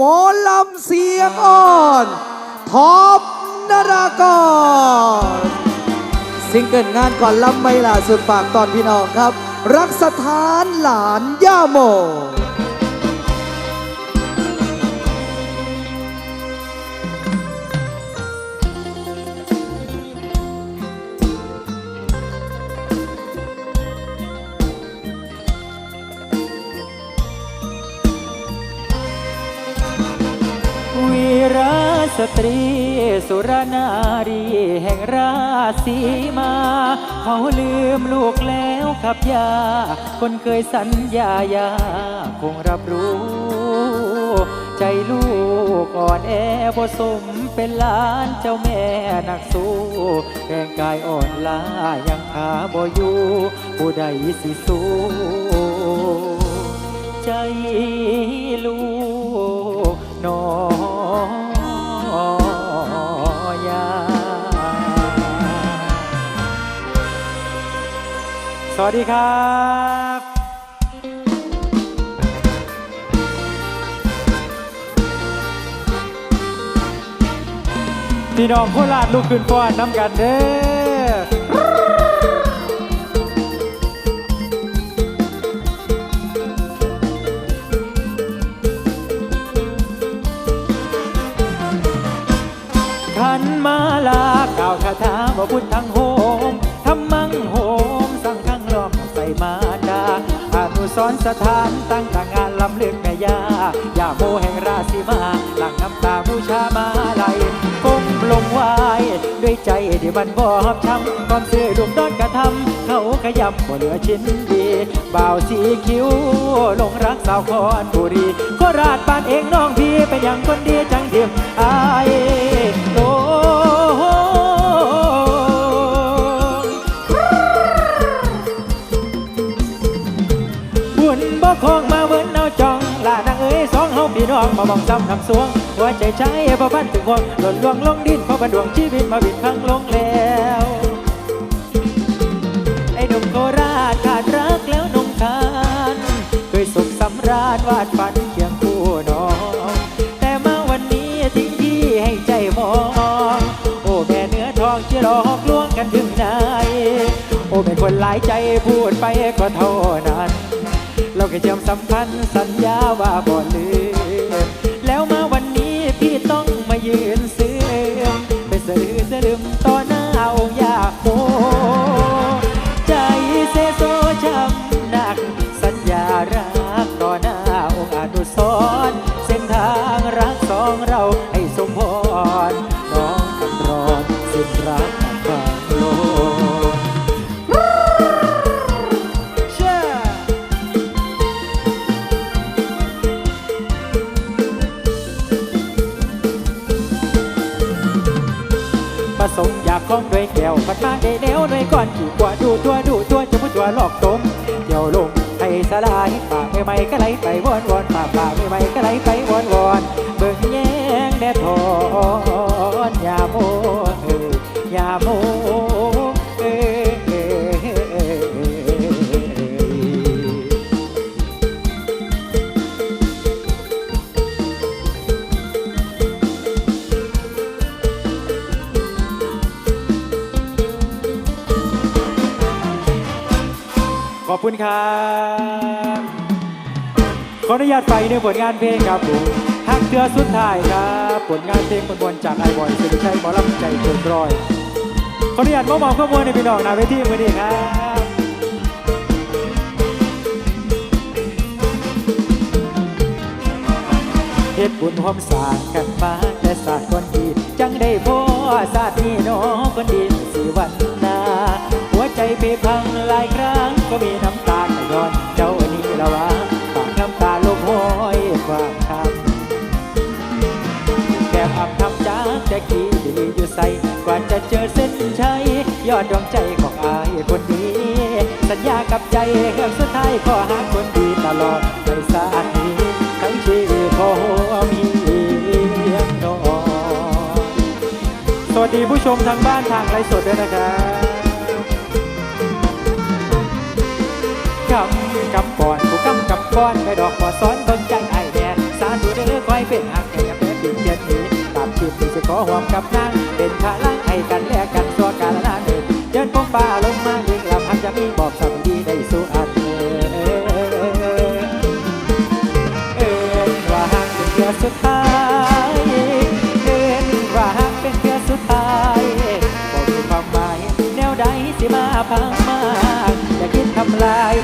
หมอลำเสียงอ่อนท็อปนารากรซิงเกิลงานก่อนลำไม่ล่าสุดฝากตอนพี่น้องครับ รักสถานหลานย่าโม สตรีสุรนารีแห่งราศีมา เขาลืมลูกแล้วครับยา คนเคยสัญญายา คงรับรู้ ใจลูกอ่อนแอบ่สมเป็นหลานเจ้าแม่นักสู้แรงกายอ่อนล้ายังขาบ่อยู่ผู้ใดสิสู้ใจลูกหนอย วัสดีครับพี่น้องโคราชลูกขึ้นฟ้อนน้ำกันเด้อขันมาลาก่าวคาถาว่พุทธ อนสถานตั้งต่างงานลำเลือกแม่ยาอย่าโมแห่งราศีมาหลังน้ำตาบูชามาลัยก้มลงไหวด้วยใจที่มันบอบช้ำความซื่อดุมดอนกระทำเขาขยำบ่เหลือชิ้นดีบ่าวสีคิ้วลงรักสาวคอนบุรีโคราชบ้านเองน้องพี่เป็นอย่างคนดีจังเดียมอายโอ พี่น้องมาบอกซ้ำทำสวง หัวใจใช้บ่พันถึงห่วงหล่นลวงลงดินเพราะบันดวงชีวิตมาบิดพังลงแล้ว ไอ้หนุ่มโคราชขาดรักแล้วนุ่มคานเคยสุขสำราญวาดฝันเคียงคู่น้องแต่มาวันนี้ทิ้งพี่ให้ใจมอง โอ้แม่เนื้อทองจะหลอกลวงกันถึงไหนโอ้เป็นคนหลายใจพูดไปก็เท่านั้น เราแค่เชื่อมสัมพันธ์สัญญาว่าบ่ลืม สมอยากคล้องด้วยแก้วพัดมาได้แนวด้วยก้อนขี่กว่าดูตัวดูตัวจะพูดตัวหลอกตมเดี๋ยวลงไทยสลายป่าไม่ไม่ก็ไหลไปวอนวอนป่าป่าไม่ไม่ก็ไหลไปวอนวอนเบิ่งแย้งแดดทอนอย่าโมเอ้ยยาโม อบคุณครับ ขออนุญาตไปในผลงานเพลงครับผมฮักเทือสุดท้ายครับ ผลงานเพลงบนบนจากไอบอยสุดชัยหมอลำใจเกินร้อย ขออนุญาตมอบมอบข้อมูลในพี่น้องนาเวทีมือนี้ครับเฮ็ดบุญหอมสางกันมาแต่ศาสตร์คนดี จังได้พ่อศาสตร์นี้น้องคนดีสิวันนา ใจเพพังหลายครั้งก็มีน้ำตาขย้อนเจ้าอันนี้ละวะปากน้ำตาลงห้อยความคำแก้มอับทำจากจะกี่ดีอยู่ใสกว่าจะเจอเส้นชัยยอดดวงใจของอายคนนี้ สัญญากับใจเรื่งสุดท้ายขอหาคนดีตลอดในสาตินี้ทั้งชีวิตขอมีเพียงนองสวัสดีผู้ชมทางบ้านทางไลฟ์สดด้วยนะครับ กำกำก่อนผู้กำกับก่อนไปดอกบ่อซ้อนเบิ่งใจไอ้แน่สาธุเด้อขอว้เป็นหักแห่งแม่ปีเจ็ดนี้ตามชีพที่จะขอหวมกับนางเป็นพลังให้กันและกันสัวกาลนานเดินเดินพงฟ้าลงมาเลี้ยงลำหักจะมีบอกสักดีได้สู่อันเอินว่าหักเป็นเพื่อสุดท้ายเอินว่าหักเป็นเพื่อสุดท้ายบอกมีความหมายแนวใดสิมาพังมาอย่าคิดทำลาย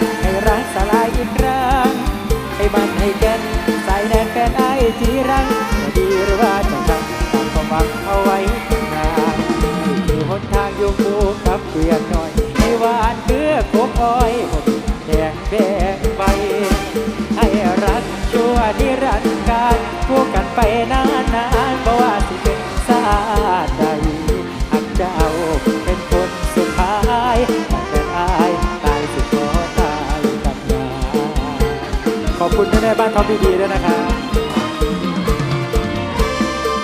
ให้มันให้แก่นสายแดนแฟนไอายที่รังจะดีหรือว่าจะบังตามความหวังเอาไว้ข้างหน้าที่มีหนทางอยู่คู่กับเพียงหน่อยให้หวานเพื่อคบอ้อยผมแดงแบกใบให้รักชั่วนิรันดร์การคู่กันไปนา คุณแม่บ้านท็อปดีๆด้วยนะครับ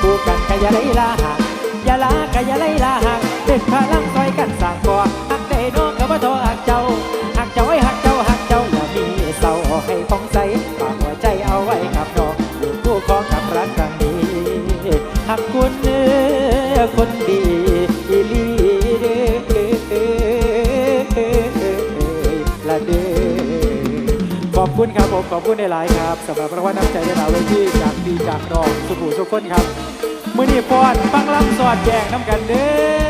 คู่กันกะยาไลลาหักยาลากะยาไลลาหักเป็นพลังซอยกันสร้างก่อ ผมขอบคุณในหลายครับสำหรับรางวัลน้ำใจในหลายเวทีจากดีจากน้องสุขุทุกคนครับ มือนี้ป้อนฟังลำสอดแจงน้ำกันเด้อ